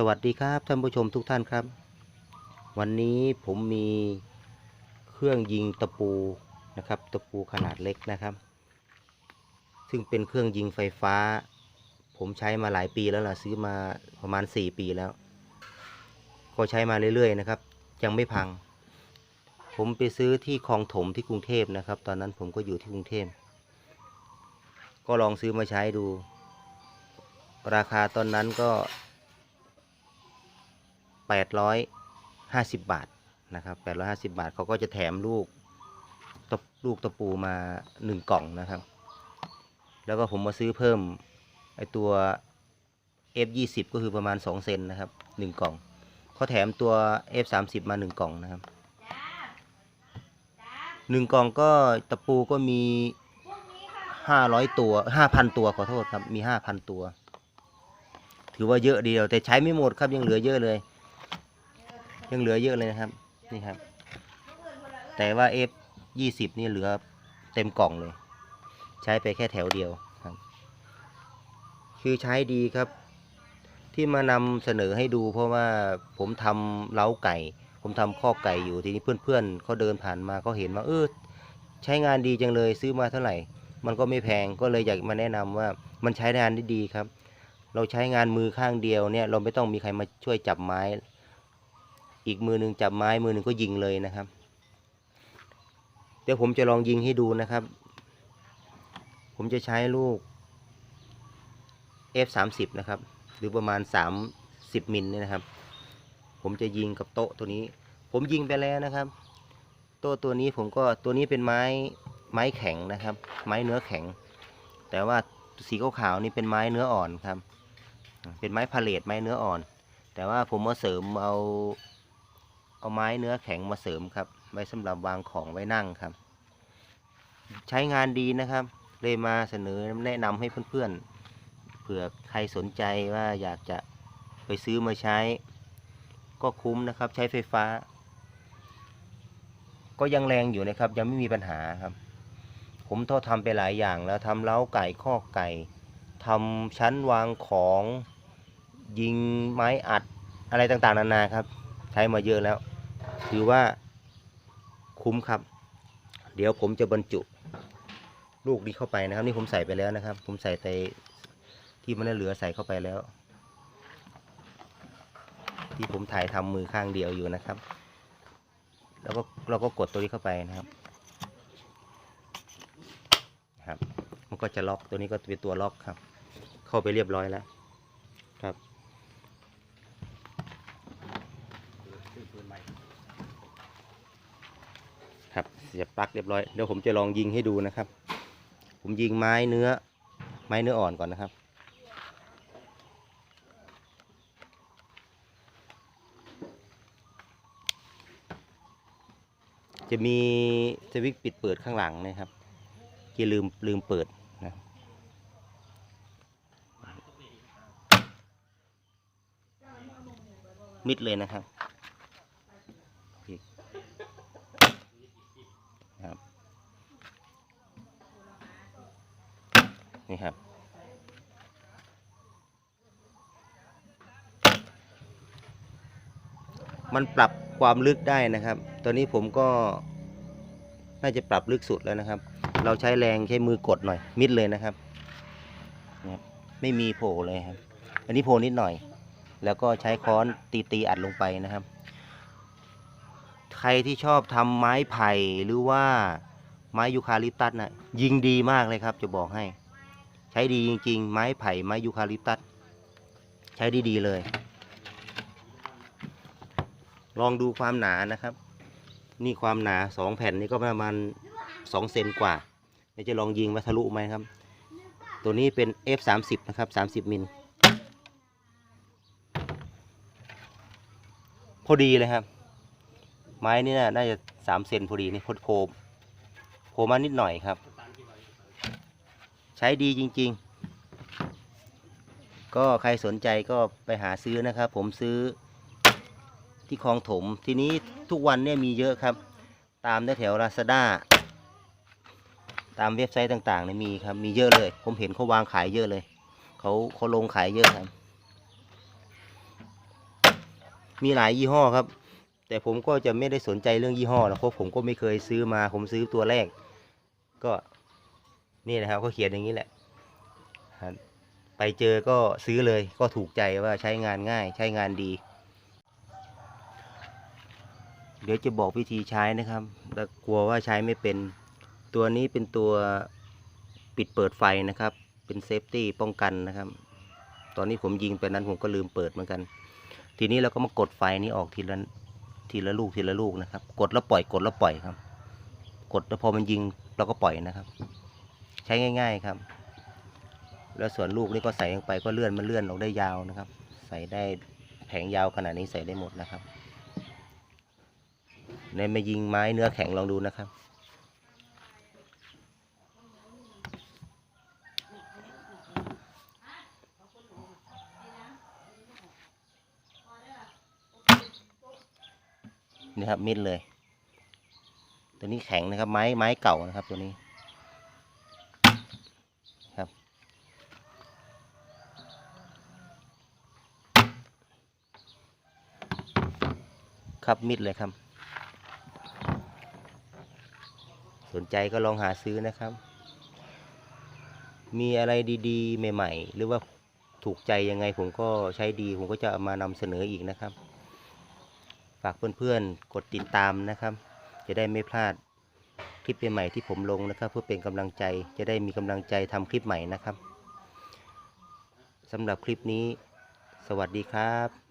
สวัสดีครับท่านผู้ชมทุกท่านครับ วันนี้ผมมีเครื่องยิงตะปูนะครับตะปูขนาดเล็กนะครับ ซึ่งเป็นเครื่องยิงไฟฟ้า ผมใช้มาหลายปีแล้วล่ะซื้อมาประมาณ 4 ปีแล้ว ก็ใช้มาเรื่อยๆนะครับ ยังไม่พัง ผมไปซื้อที่คลองถมที่กรุงเทพนะครับ ตอนนั้นผมก็อยู่ที่กรุงเทพก็ลองซื้อมาใช้ดู ราคาตอนนั้นก็ 850 บาทนะครับ 850 บาทเขาก็จะแถมลูกตลูกตะปูมา 1 กล่องนะครับ แล้วก็ผมมาซื้อเพิ่มไอตัว F20 ก็คือประมาณ 2 เซนนะครับ 1 กล่องเขาแถมตัว F30 มา 1 กล่องนะครับ 1 กล่องก็ตะปูก็มี 500 ตัว 5,000 ตัวขอโทษครับ มี 5,000 ตัว ถือว่าเยอะเดียวแต่ใช้ไม่หมดครับยังเหลือเยอะเลย ยังเหลือเยอะเลยนะครับ นี่ครับ แต่ว่า F ยี่สิบนี่เหลือเต็มกล่องเลย ใช้ไปแค่แถวเดียวครับ คือใช้ดีครับ ที่มานำเสนอให้ดู เพราะว่าผมทำเล้าไก่ ผมทำข้อไก่อยู่ทีนี้เพื่อนๆเขาเดินผ่านมาเขาเห็นว่าเออใช้งานดีจังเลยซื้อมาเท่าไหร่ มันก็ไม่แพงก็เลยอยากมาแนะนำว่ามันใช้งานได้ดีครับ เราใช้งานมือข้างเดียวเนี่ยเราไม่ต้องมีใครมาช่วยจับไม้ อีกมือหนึ่งจับไม้มือหนึ่งก็ยิงเลยนะครับ เดี๋ยวผมจะลองยิงให้ดูนะครับ ผมจะใช้ลูก F30 นะครับ หรือประมาณ 30มิลเนี่ยนะครับ ผมจะยิงกับโต๊ะตัวนี้ ผมยิงไปแล้วนะครับ โต๊ะตัวนี้ผมก็ตัวนี้เป็นไม้ไม้แข็งนะครับ ไม้เนื้อแข็ง แต่ว่าสีขาวๆนี่เป็นไม้เนื้ออ่อนครับ เป็นไม้พาเลตไม้เนื้ออ่อน แต่ว่าผมมาเสริมเอา เอาไม้เนื้อแข็งมาเสริมครับ ไว้สำหรับวางของไว้นั่งครับ ใช้งานดีนะครับ เลยมาเสนอแนะนำให้เพื่อนๆเผื่อใครสนใจว่าอยากจะไปซื้อมาใช้ ก็คุ้มนะครับ ใช้ไฟฟ้า ก็ยังแรงอยู่นะครับ ยังไม่มีปัญหาครับ ผมทอทำไปหลายอย่างแล้วทำเล้าไก่ข้อกไก่ทำชั้นวางของยิงไม้อัดอะไรต่างๆ นานาครับ ใช้มาเยอะแล้ว ถือว่าคุ้มครับ เดี๋ยวผมจะบรรจุลูกนี้เข้าไปนะครับ นี่ผมใส่ไปแล้วนะครับ ผมใส่ไปที่มันเหลือใส่เข้าไปแล้ว ที่ผมถ่ายทำมือข้างเดียวอยู่นะครับ แล้วก็เราก็กดตัวนี้เข้าไปนะครับครับ มันก็จะล็อกตัวนี้ก็เป็นตัวล็อกครับ เข้าไปเรียบร้อยแล้วครับ ครับ เสียบปลั๊กเรียบร้อย เดี๋ยวผมจะลองยิงให้ดูนะครับ ผมยิงไม้เนื้อ ไม้เนื้ออ่อนก่อนนะครับ จะมีสวิตช์ปิดเปิดข้างหลังนะครับที่ลืมลืมเปิดนะมิดเลยนะครับ นี่ครับ มันปรับความลึกได้นะครับ ตอนนี้ผมก็ น่าจะปรับลึกสุดแล้วนะครับ เราใช้แรงใช้มือกดหน่อย มิดเลยนะครับ ไม่มีโผล่เลยครับ อันนี้โผล่นิดหน่อย แล้วก็ใช้ค้อนตีตีๆอัดลงไปนะครับ ใครที่ชอบทำไม้ไผ่หรือว่าไม้ยูคาลิปตัสนะยิงดีมากเลยครับ จะบอกให้ ใช้ดีจริง ๆ ไม้ไผ่ไม้ยูคาลิปตัสใช้ดีๆเลย ลองดูความหนานะครับ นี่ความหนาสองแผ่นนี่ก็ประมาณสองเซนกว่าเดี๋ยวจะลองยิงว่าทะลุไหมครับ ตัวนี้เป็น F30 นะครับ30มิลพอดีเลยครับ ไม้นี่น่าจะสามเซนพอดีนี่โผล่โผล่มานิดหน่อยครับ ใช้ดีจริง ๆ ก็ใครสนใจก็ไปหาซื้อนะครับ ผมซื้อที่คลองถม ทีนี้ทุกวันเนี่ยมีเยอะครับ ตามแถวลาซาด้าตามเว็บไซต์ต่างๆเนี่ยมีครับ มีเยอะเลย ผมเห็นเขาวางขายเยอะเลย เขาเขาลงขายเยอะครับ มีหลายยี่ห้อครับ แต่ผมก็จะไม่ได้สนใจเรื่องยี่ห้อนะเพราะผมก็ไม่เคยซื้อมา ผมซื้อตัวแรก ก็ นี่นะครับเขาเขียนอย่างนี้แหละไปเจอก็ซื้อเลยก็ถูกใจว่าใช้งานง่ายใช้งานดี เดี๋ยวจะบอกวิธีใช้นะครับแต่กลัวว่าใช้ไม่เป็นตัวนี้เป็นตัวปิดเปิดไฟนะครับ เป็นเซฟตี้ป้องกันนะครับ ตอนนี้ผมยิงไปนั้นผมก็ลืมเปิดเหมือนกัน ทีนี้เราก็มากดไฟนี้ออกทีละทีละลูกทีละลูกนะครับ กดแล้วปล่อยกดแล้วปล่อยครับ กดแล้วพอมันยิงเราก็ปล่อยนะครับ ใช้ง่าย ๆครับ แล้วส่วนลูกนี่ก็ใส่ลงไปก็เลื่อนมันเลื่อนออกได้ยาวนะครับ ใส่ได้แผงยาวขนาดนี้ใส่ได้หมดนะครับในมายิงไม้เนื้อแข็งลองดูนะครับนี่ครับมิดเลย ตัวนี้แข็งนะครับ ไม้ไม้เก่านะครับ ตัวนี้ ครับ ครับมิดเลยครับ สนใจก็ลองหาซื้อนะครับ มีอะไรดีๆ ใหม่ ๆ หรือว่าถูกใจยังไงผมก็ใช้ดีผมก็จะมานำเสนออีกนะครับ ฝากเพื่อนๆกดติดตามนะครับ จะได้ไม่พลาดคลิปใหม่ที่ผมลงนะครับ เพื่อเป็นกำลังใจจะได้มีกำลังใจทำคลิปใหม่นะครับสำหรับคลิปนี้ สวัสดีครับ